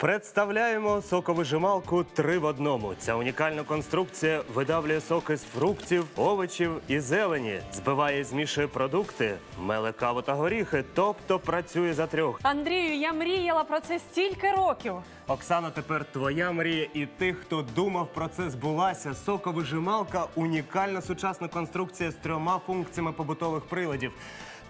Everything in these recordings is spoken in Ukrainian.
Представляємо соковижималку три в одному. Ця унікальна конструкція видавлює соки з фруктів, овочів і зелені, збиває і змішує продукти, меле каву та горіхи, тобто працює за трьох. Андрію, я мріяла про це стільки років. Оксана, тепер твоя мрія і тих, хто думав про це, збулася. Соковижималка унікальна сучасна конструкція з трьома функціями побутових приладів.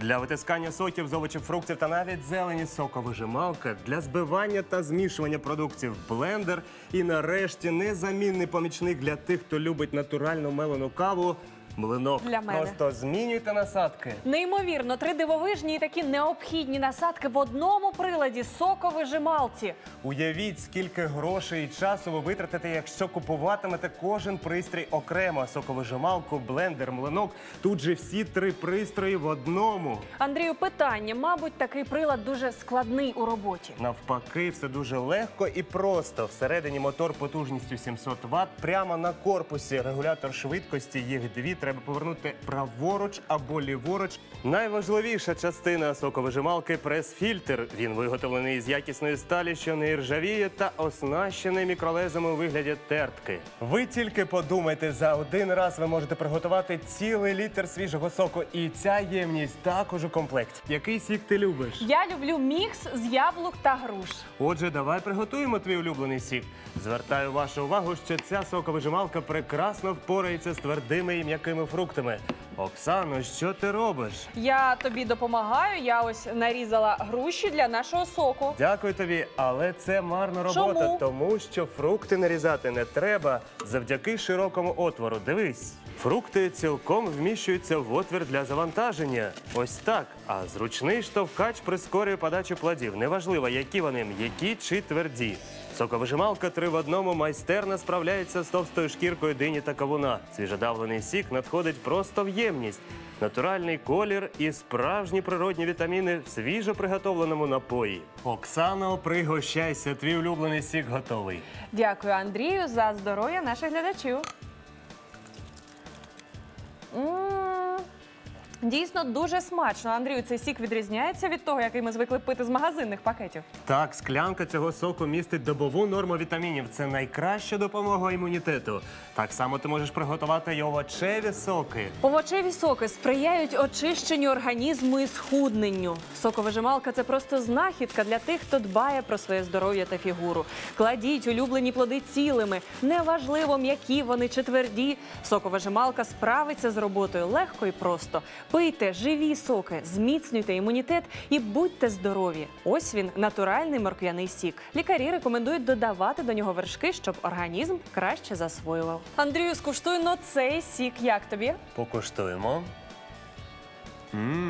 Для витискання соків з овочів, фруктів та навіть зелені соковижималка для збивання та змішування продуктів блендер. І нарешті незамінний помічник для тих, хто любить натуральну мелену каву. Млинок. Для мене. Просто змінюйте насадки. Неймовірно, три дивовижні і такі необхідні насадки в одному приладі соковижималці. Уявіть, скільки грошей і часу ви витратите, якщо купуватимете кожен пристрій окремо: соковижималку, блендер, млинок. Тут же всі три пристрої в одному. Андрію, питання. Мабуть, такий прилад дуже складний у роботі. Навпаки, все дуже легко і просто. Всередині мотор потужністю 700 Вт. Прямо на корпусі регулятор швидкості. Їх дві треба повернути праворуч або ліворуч. Найважливіша частина соковижималки прес-фільтр. Він виготовлений з якісної сталі, що не іржавіє, та оснащений мікролезами у вигляді тертки. Ви тільки подумайте, за один раз ви можете приготувати цілий літр свіжого соку. І ця ємність також у комплекті. Який сік ти любиш? Я люблю мікс з яблук та груш. Отже, давай приготуємо твій улюблений сік. Звертаю вашу увагу, що ця соковижималка прекрасно впорається з твердими і м'якими фруктами. Оксано, що ти робиш? Я тобі допомагаю. Я ось нарізала груші для нашого соку. Дякую тобі, але це марна робота, Чому? тому що фрукти нарізати не треба завдяки широкому отвору. Дивись. Фрукти цілком вміщуються в отвір для завантаження. Ось так. А зручний штовхач прискорює подачу плодів. Неважливо, які вони м'які чи тверді. Соковижималка три в одному майстерно справляється з товстою шкіркою дині та кавуна. Свіжодавлений сік надходить просто в ємність. Натуральний колір і справжні природні вітаміни в свіжо приготовленому напої. Оксано, пригощайся, твій улюблений сік готовий. Дякую, Андрію, за здоров'я наших глядачів. М, Дійсно дуже смачно. Андрію, цей сік відрізняється від того, який ми звикли пити з магазинних пакетів. Так, склянка цього соку містить добову норму вітамінів. Це найкраща допомога імунітету. Так само ти можеш приготувати й овочеві соки. Овочеві соки сприяють очищенню організму і схудненню. Соковижималка це просто знахідка для тих, хто дбає про своє здоров'я та фігуру. Кладіть улюблені плоди цілими. Неважливо, м'які вони чи тверді. Соковижималка справиться з роботою легко і просто. Пийте живі соки, зміцнюйте імунітет і будьте здорові. Ось він натуральний морквяний сік. Лікарі рекомендують додавати до нього вершки, щоб організм краще засвоював. Андрію, скуштуй но цей сік. Як тобі? Покуштуємо. Мм,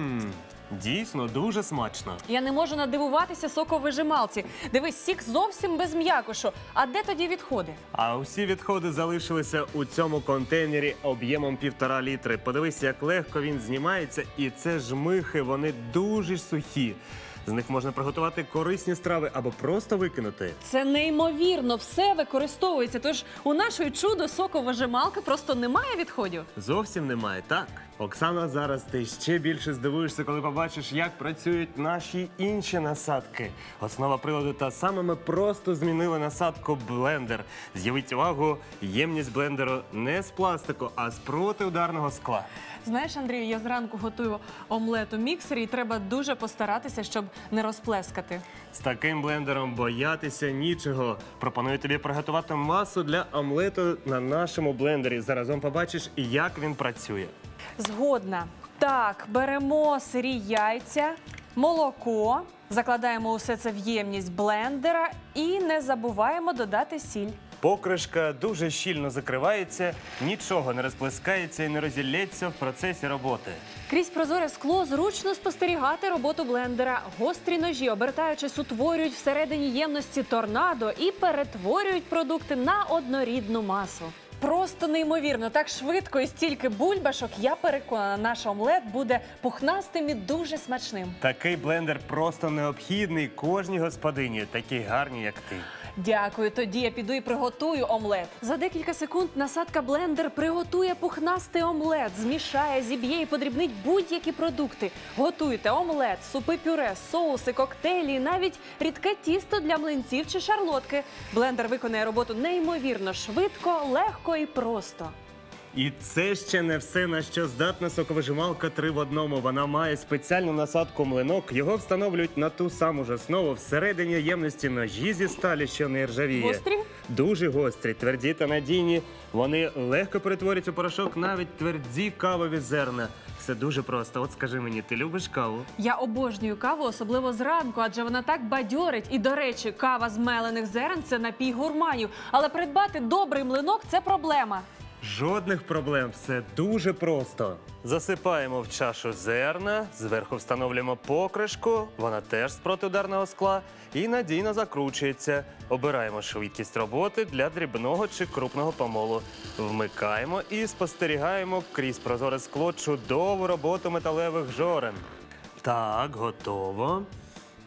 дійсно дуже смачно. Я не можу надивуватися соковижималці. Дивись, сік зовсім без м'якошу. А де тоді відходи? А усі відходи залишилися у цьому контейнері об'ємом півтора літри. Подивись, як легко він знімається, і це жмихи, вони дуже сухі. З них можна приготувати корисні страви або просто викинути. Це неймовірно, все використовується. Тож у нашої чудо соковижималки просто немає відходів. Зовсім немає, так? Оксана, зараз ти ще більше здивуєшся, коли побачиш, як працюють наші інші насадки. Основа приладу та саме ми просто змінили насадку блендер. З'явіть увагу, ємність блендеру не з пластику, а з протиударного скла. Знаєш, Андрію, я зранку готую омлет у міксері, і треба дуже постаратися, щоб не розплескати. З таким блендером боятися нічого. Пропоную тобі приготувати масу для омлету на нашому блендері. Заразом побачиш, як він працює. Згодна. Так, беремо сирі яйця, молоко, закладаємо усе це в ємність блендера і не забуваємо додати сіль. Покришка дуже щільно закривається, нічого не розплескається і не розілється в процесі роботи. Крізь прозоре скло зручно спостерігати роботу блендера. Гострі ножі, обертаючись, утворюють всередині ємності торнадо і перетворюють продукти на однорідну масу. Просто неймовірно, так швидко і стільки бульбашок. Я переконана, наш омлет буде пухнастим і дуже смачним. Такий блендер просто необхідний кожній господині, такій гарній, як ти. Дякую, тоді я піду і приготую омлет. За декілька секунд насадка блендер приготує пухнастий омлет, змішає, зіб'є і подрібнить будь-які продукти. Готуйте омлет, супи пюре, соуси, коктейлі, навіть рідке тісто для млинців чи шарлотки. Блендер виконає роботу неймовірно швидко, легко і просто. І це ще не все, на що здатна соковижималка 3 в одному. Вона має спеціальну насадку млинок. Його встановлюють на ту саму ж основу всередині ємності ножі зі сталі, що не ржавіє. Гострі? Дуже гострі, тверді та надійні. Вони легко перетворюють у порошок навіть тверді кавові зерна. Все дуже просто. От скажи мені, ти любиш каву? Я обожнюю каву, особливо зранку, адже вона так бадьорить. І до речі, кава з мелених зерен це напій гурманів. Але придбати добрий млинок це проблема. Жодних проблем, все дуже просто. Засипаємо в чашу зерна, зверху встановлюємо покришку, вона теж з протиударного скла і надійно закручується. Обираємо швидкість роботи для дрібного чи крупного помолу. Вмикаємо і спостерігаємо крізь прозоре скло чудову роботу металевих жорен. Так, готово.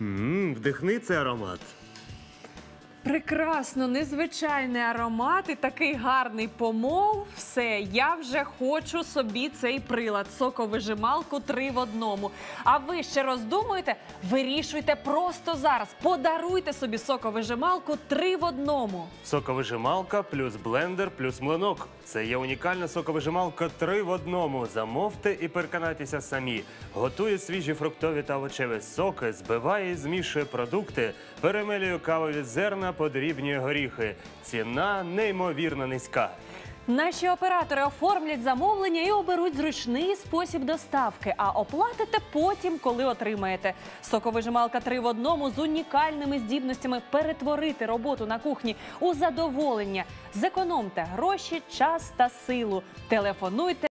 М, вдихни цей аромат. Прекрасно, незвичайний аромат і такий гарний помол. Все, я вже хочу собі цей прилад соковижималку три в одному. А ви ще роздумуєте? Вирішуйте просто зараз. Подаруйте собі соковижималку три в одному. Соковижималка плюс блендер плюс млинок. Це є унікальна соковижималка три в одному. Замовте і переконайтеся самі. Готує свіжі фруктові та овочеві соки, збиває і змішує продукти, перемелює кавові зерна, подрібнює горіхи. Ціна неймовірно низька. Наші оператори оформлять замовлення і оберуть зручний спосіб доставки, а оплатите потім, коли отримаєте. Соковижималка 3 в одному з унікальними здібностями перетворити роботу на кухні у задоволення. Зекономте гроші, час та силу. Телефонуйте.